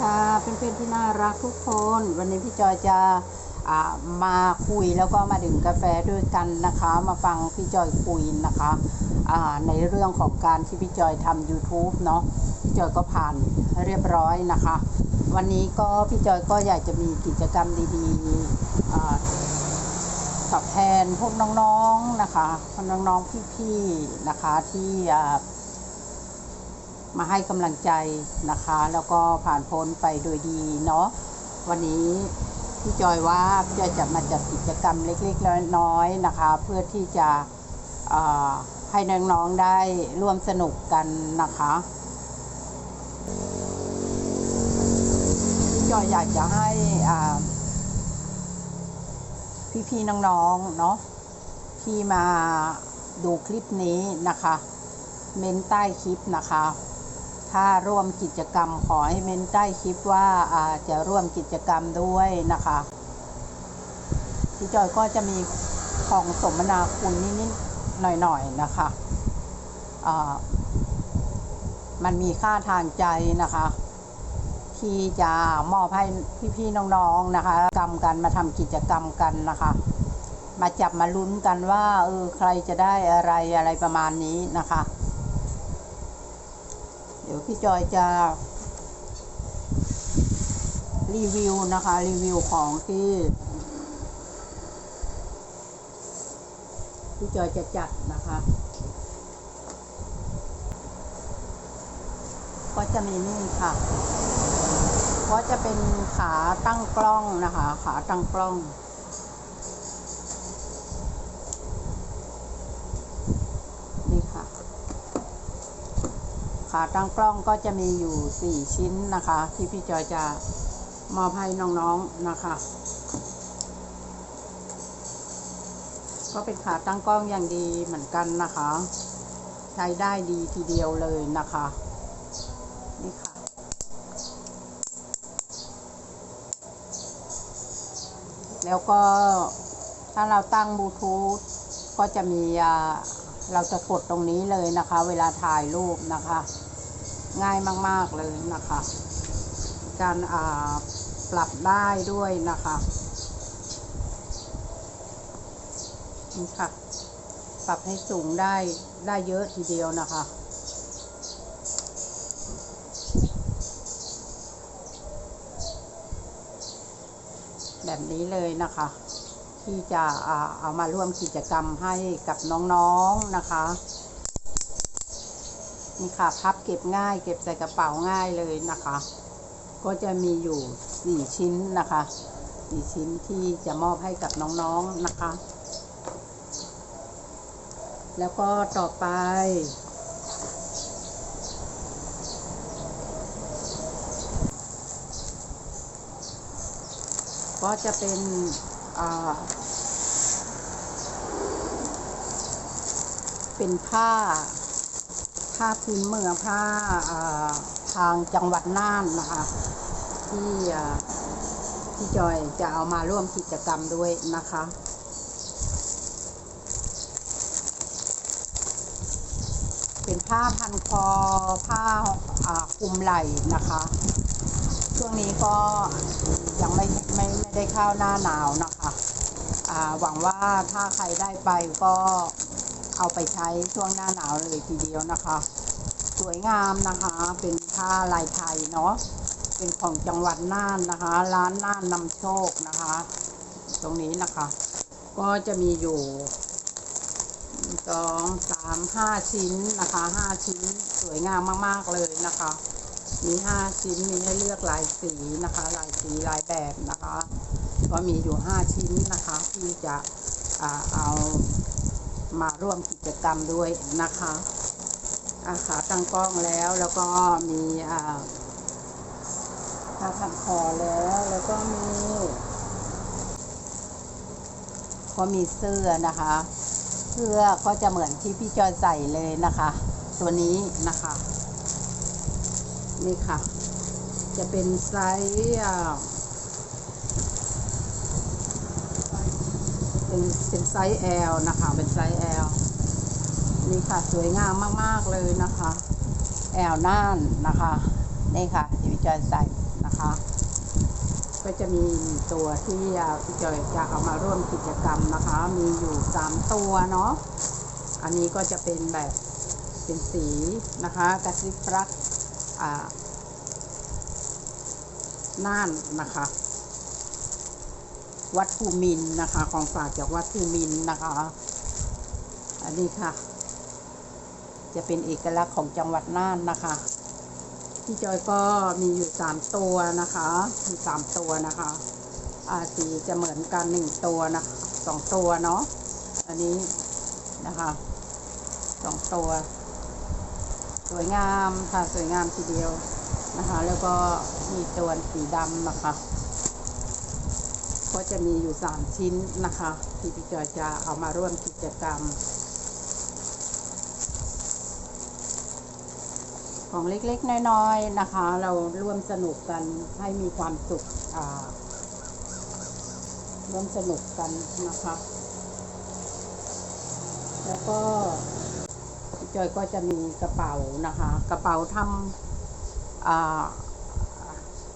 ค่ะเพื่อนๆที่น่ารักทุกคน วันนี้พี่จอยจะมาคุยแล้วก็มาดื่มกาแฟด้วยกันนะคะ มาฟังพี่จอยคุยนะคะในเรื่องของการที่พี่จอยทำ YouTube เนาะพี่จอยก็ผ่านเรียบร้อยนะคะ วันนี้ก็พี่จอยก็อยากจะมีกิจกรรมดีๆตอบแทนพวกน้องๆนะคะน้องๆพี่ๆนะคะที่ มาให้กำลังใจนะคะ แล้วก็ผ่านพ้นไปโดยดีเนาะวันนี้พี่จอยว่าพี่จอยจะมาจัดกิจกรรมเล็กๆน้อยๆนะคะ เพื่อที่จะให้น้องๆได้ร่วมสนุกกันนะคะพี่จอยอยากจะให้พี่ๆน้องๆเนาะที่มาดูคลิปนี้นะคะ เม้นใต้คลิปนะคะ ถ้าร่วมกิจกรรมขอให้เมนใต้คลิปว่าอาจะร่วมกิจกรรมด้วยนะคะพี่จอยก็จะมีของสมนาคุณนิดๆหน่อยๆนะคะมันมีค่าทางใจนะคะ ที่จะมอบให้พี่ๆน้องๆนะคะกรรมกันมาทำกิจกรรมกันนะคะ มาจับมาลุ้นกันว่าเออใครจะได้อะไรอะไรประมาณนี้นะคะ ดี๋ยวพี่จอยจะรีวิวนะคะ รีวิวของที่พี่จอยจะจัดนะคะ ก็จะมีนี่ค่ะ ก็จะเป็นขาตั้งกล้องนะคะ ขาตั้งกล้อง นี่ค่ะ ขาตั้งกล้องก็จะมีอยู่ 4 ชิ้นนะคะ ที่พี่จอยจะมอบให้น้องๆนะคะก็เป็นขาตั้งกล้องอย่างดีเหมือนกันนะคะ ใช้ได้ดีทีเดียวเลยนะคะนี่ค่ะแล้วก็ถ้าเราตั้งบลูทูธก็จะมีเราจะกดตรงนี้เลยนะคะ เวลาถ่ายรูปนะคะ ง่ายมาก ๆ เลยนะคะ การอ่าปรับได้ด้วยนะคะนี่ค่ะ ปรับให้สูงได้ได้เยอะทีเดียวนะคะแบบนี้เลยนะคะ ที่จะอ่าเอามาร่วมกิจกรรมให้กับน้องๆนะคะ นี่ค่ะ พับเก็บง่าย เก็บใส่กระเป๋าง่ายเลยนะคะ ก็จะมีอยู่สี่ชิ้นนะคะสี่ชิ้นที่จะมอบให้กับน้องๆนะคะ แล้วก็ต่อไปก็จะเป็นอ่าเป็นผ้า ผ้าพื้นเมืองผ้าทางจังหวัดน่านนะคะ ที่ที่จอยจะเอามาร่วมกิจกรรมด้วยนะคะเป็นผ้าพันคอผ้าอ่าคลุมไหล่นะคะช่วงนี้ก็ยังไม่ไม่ไม่ได้เข้าหน้าหนาวนะคะหวังว่าถ้าใครได้ไปก็ เอาไปใช้ช่วงหน้าหนาวเลยทีเดียวนะคะ สวยงามนะคะเป็นผ้าลายไทยเนาะเป็นของจังหวัดน่านนะคะ ร้านน่านนำโชคนะคะ ตรงนี้นะคะ ก็จะมีอยู่สองสามห้าชิ้นนะคะห้าชิ้นสวยงามมากๆเลยนะคะ มีห้าชิ้นมีให้เลือกหลายสีนะคะหลายสีหลายแบบนะคะ ก็มีอยู่ห้าชิ้นนะคะ ที่จะอ่าเอา มาร่วมกิจกรรมด้วยนะคะอาขาตั้งกล้องแล้วแล้วก็มีอ่าผ้าพันคอแล้วแล้วก็มีก็มีเสื้อนะคะ เสื้อก็จะเหมือนที่พี่จอยใส่เลยนะคะ ตัวนี้นะคะ นี่ค่ะ จะเป็นไซส์อ่า เป็นเป็นไซส์ L นะคะ เป็นไซส์ L นี่ค่ะสวยงามมากๆเลยนะคะแอลน่านนะคะนี่ค่ะที่พี่จอยใส่นะคะ ก็จะมีตัวที่พี่จอยจะเอามาร่วมกิจกรรมนะคะ มีอยู่สามตัวเนาะอันนี้ก็จะเป็นแบบเป็นสีนะคะกระซิบรักอ่าน่านนะคะ วัดภูมินนะคะ ของฝากจากวัดภูมินนะคะ อันนี้ค่ะ จะเป็นเอกลักษณ์ของจังหวัดน่านนะคะพี่จอยก็มีอยู่สามตัวนะคะมีสามตัวนะคะอาสีจะเหมือนกันหนึ่งตัวนะสองตัวเนาะอันนี้นะคะสองตัว สวยงามค่ะสวยงามทีเดียวนะคะ แล้วก็มีตัวสีดำนะคะ ก็จะมีอยู่สามชิ้นนะคะ ที่พี่จอยจะเอามาร่วมกิจกรรม ของเล็กๆ น้อยๆ นะคะ เราร่วมสนุกกันให้มีความสุขร่วมสนุกกันนะคะ แล้วก็พี่จอยก็จะมีกระเป๋านะคะ กระเป๋าทำ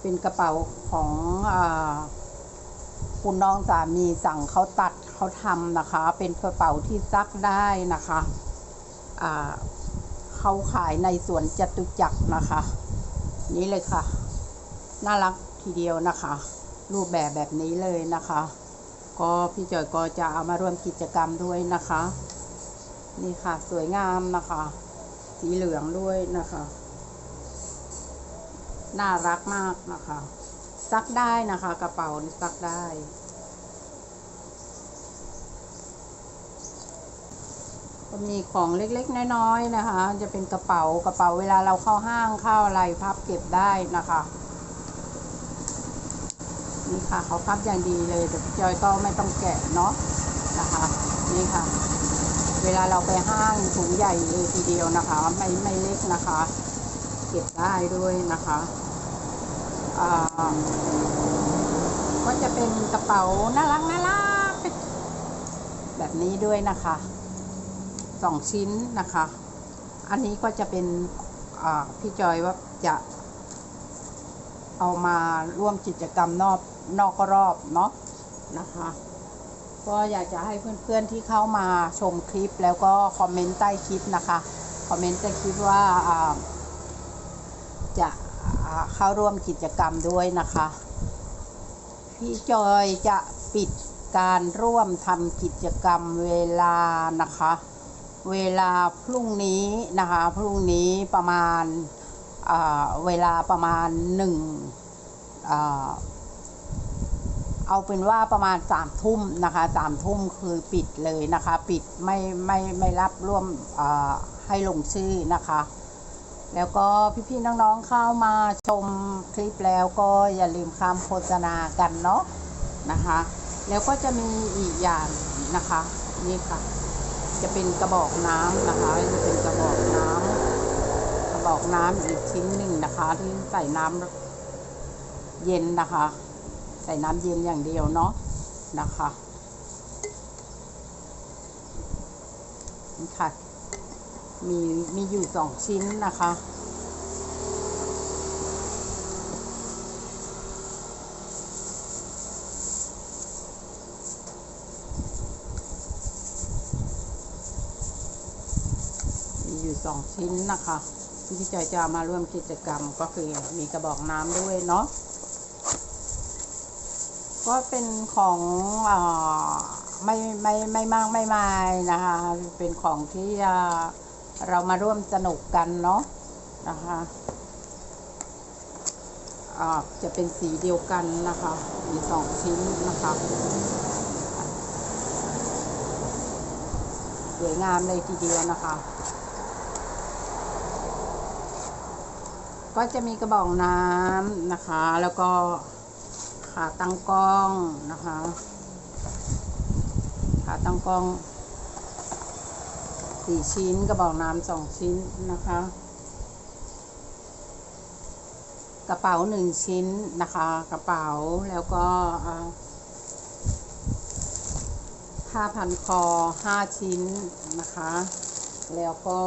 เป็นกระเป๋าของอ คุณน้องสามีสั่งเขาตัดเขาทำนะคะ เป็นกระเป๋าที่ซักได้นะคะอ่าเขาขายในสวนจตุจักรนะคะ นี่เลยค่ะ น่ารักทีเดียวนะคะ รูปแบบแบบนี้เลยนะคะ ก็พี่จอยก็จะเอามาร่วมกิจกรรมด้วยนะคะ นี่ค่ะสวยงามนะคะ สีเหลืองด้วยนะคะ น่ารักมากนะคะ ซักได้นะคะ กระเป๋านี่ซักได้ ก็มีของเล็กๆ น้อยๆนะคะ จะเป็นกระเป๋ากระเป๋าเวลาเราเข้าห้างเข้าอะไรพับเก็บได้นะคะนี่ค่ะเขาพับอย่างดีเลยแต่จอยก็ไม่ต้องแกะเนาะนะคะ นี่ค่ะ เวลาเราไปห้างถุงใหญ่เลยทีเดียวนะคะ ไม่ไม่เล็กนะคะ เก็บได้ด้วยนะคะ ก็จะเป็นกระเป๋าน่ารักน่ารักแบบนี้ด้วยนะคะสองชิ้นนะคะ อันนี้ก็จะเป็นพี่จอยว่าจะเอามาร่วมกิจกรรมนอกนอกรอบเนาะนะคะ ก็อยากจะให้เพื่อนๆที่เข้ามาชมคลิปแล้วก็คอมเมนต์ใต้คลิปนะคะ คอมเมนต์ใต้คลิปว่าจะ เข้าร่วมกิจกรรมด้วยนะคะ พี่จอยจะปิดการร่วมทำกิจกรรมเวลานะคะ เวลาพรุ่งนี้นะคะ พรุ่งนี้ประมาณาเวลาประมาณหนึ่งเอาเป็นว่าประมาณสามทุ่มนะคะสามทุ่มคือปิดเลยนะคะ ปิดไม่ไม่ไม่รับร่วมให้ลงชื่อนะคะ แล้วก็พี่ๆน้องๆเข้ามาชมคลิปแล้วก็อย่าลืมคำโฆษณากันเนาะนะคะ แล้วก็จะมีอีกอย่างนะคะนี่ค่ะ จะเป็นกระบอกน้ำนะคะจะเป็นกระบอกน้ำกระบอกน้ำอีกชิ้นหนึ่งนะคะ ที่ใส่น้ำเย็นนะคะ ใส่น้ำเย็นอย่างเดียวเนาะนะคะนี่ค่ะ มีมีอยู่สองชิ้นนะคะ มีอยู่สองชิ้นนะคะที่พี่จอยจะเอามาร่วมกิจกรรมก็คือมีกระบอกน้ำด้วยเนาะก็เป็นของอไม่ไม่ไม่มากไม่มายนะคะ เป็นของที่ เรามาร่วมสนุกกันเนาะนะคะอ่าจะเป็นสีเดียวกันนะคะ มีสองชิ้นนะคะสวยงามเลยทีเดียวนะคะ ก็จะมีกระบอกน้ำนะคะ แล้วก็ขาตั้งกล้องนะคะ ขาตั้งกล้อง สี่ชิ้นกระบอกน้ำสองชิ้นนะคะ กระเป๋าหนึ่งชิ้นนะคะ กระเป๋าแล้วก็ผ้าพันคอห้าชิ้นนะคะ แล้วก็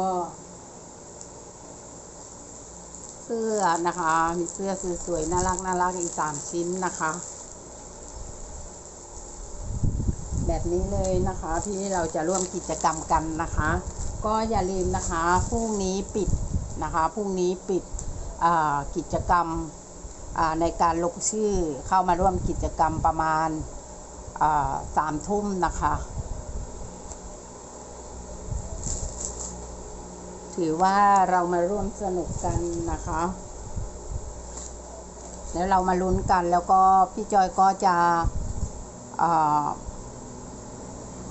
เสื้อนะคะ มีเสื้อสวยๆน่ารักน่ารักอีกสามชิ้นนะคะ แบบนี้เลยนะคะ ที่เราจะร่วมกิจกรรมกันนะคะ ก็อย่าลืมนะคะพรุ่งนี้ปิดนะคะพรุ่งนี้ปิดกิจกรรมในการลงชื่อเข้ามาร่วมกิจกรรมประมาณสามทุ่มนะคะ ถือว่าเรามาร่วมสนุกกันนะคะแล้วเรามาลุ้นกันแล้วก็พี่จอยก็จะ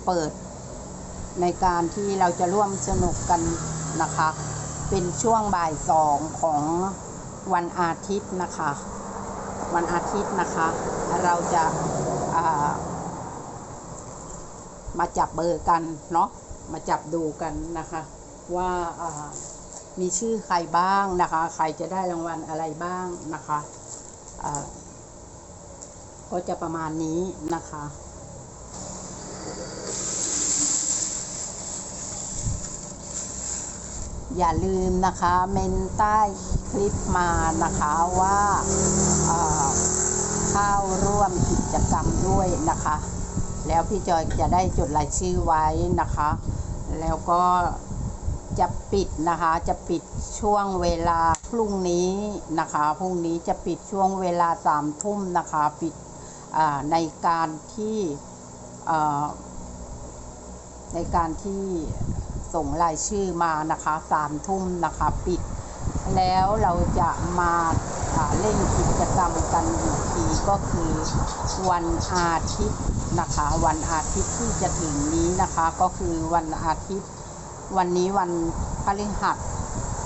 เปิด ในการที่เราจะร่วมสนุกกันนะคะ เป็นช่วงบ่ายสองของวันอาทิตย์นะคะ วันอาทิตย์นะคะ เราจะามาจับเบอร์กันเนาะมาจับดูกันนะคะ ว่าามีชื่อใครบ้างนะคะ ใครจะได้รางวัลอะไรบ้างนะคะก็จะประมาณนี้นะคะ อย่าลืมนะคะเมนใต้คลิปมานะคะว่าเข้าร่วมกิจกรรมด้วยนะคะ แล้วพี่จอยจะได้จดรายชื่อไว้นะคะ แล้วก็จะปิดนะคะจะปิดช่วงเวลาพรุ่งนี้นะคะพรุ่งนี้จะปิดช่วงเวลาสามทุ่มนะคะปิดในการที่ในการที่ ส่งรายชื่อมานะคะสามทุ่มนะคะปิด แล้วเราจะมาเล่นกิจกรรมกันอีกทีก็คือวันอาทิตย์นะคะ วันอาทิตย์ที่จะถึงนี้นะคะก็คือวันอาทิตย์ วันนี้วันพฤหัส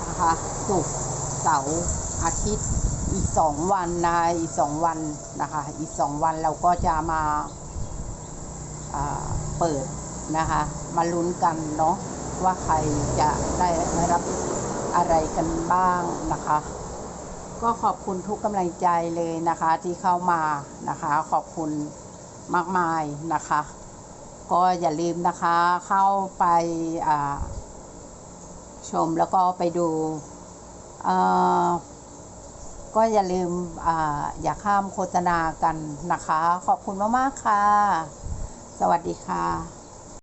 นะคะศุกร์เสาร์อาทิตย์อีกสองวันนะอีกสองวันนะคะ อีกสองวันเราก็จะมาเปิดนะคะ มาลุ้นกันเนาะ ว่าใครจะได้รับอะไรกันบ้างนะคะ ก็ขอบคุณทุกกำลังใจเลยนะคะที่เข้ามานะคะ ขอบคุณมากมายนะคะ ก็อย่าลืมนะคะเข้าไปาชมแล้วก็ไปดูก็อย่าลืมออย่าข้ามโฆษณากันนะคะ ขอบคุณมาก ๆ ค่ะ สวัสดีค่ะ